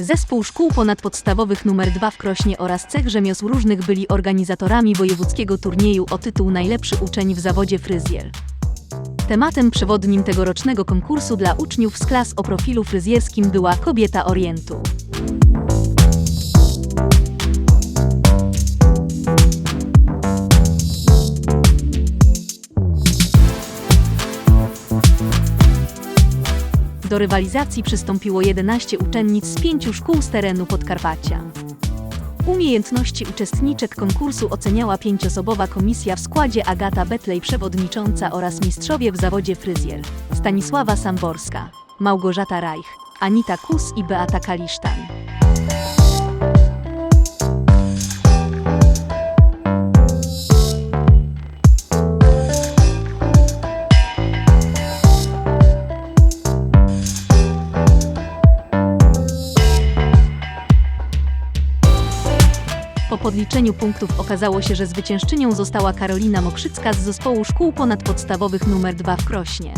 Zespół szkół ponadpodstawowych nr 2 w Krośnie oraz cech rzemiosł różnych byli organizatorami wojewódzkiego turnieju o tytuł Najlepszy uczeń w zawodzie fryzjer. Tematem przewodnim tegorocznego konkursu dla uczniów z klas o profilu fryzjerskim była kobieta Orientu. Do rywalizacji przystąpiło 11 uczennic z pięciu szkół z terenu Podkarpacia. Umiejętności uczestniczek konkursu oceniała pięcioosobowa komisja w składzie Agata Betlej przewodnicząca oraz mistrzowie w zawodzie fryzjer Stanisława Samborska, Małgorzata Reich, Anita Kus i Beata Kalisztan. Po podliczeniu punktów okazało się, że zwyciężczynią została Karolina Mokrzycka z zespołu szkół ponadpodstawowych nr 2 w Krośnie.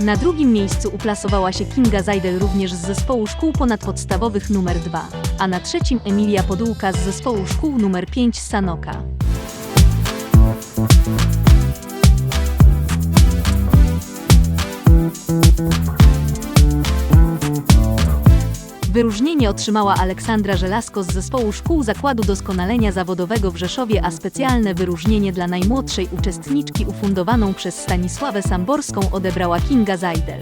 Na drugim miejscu uplasowała się Kinga Zajdel również z zespołu szkół ponadpodstawowych nr 2, a na trzecim Emilia Podółka z zespołu szkół nr 5 z Sanoka. Wyróżnienie otrzymała Aleksandra Żelasko z zespołu szkół Zakładu Doskonalenia Zawodowego w Rzeszowie, a specjalne wyróżnienie dla najmłodszej uczestniczki ufundowaną przez Stanisławę Samborską odebrała Kinga Zajdel.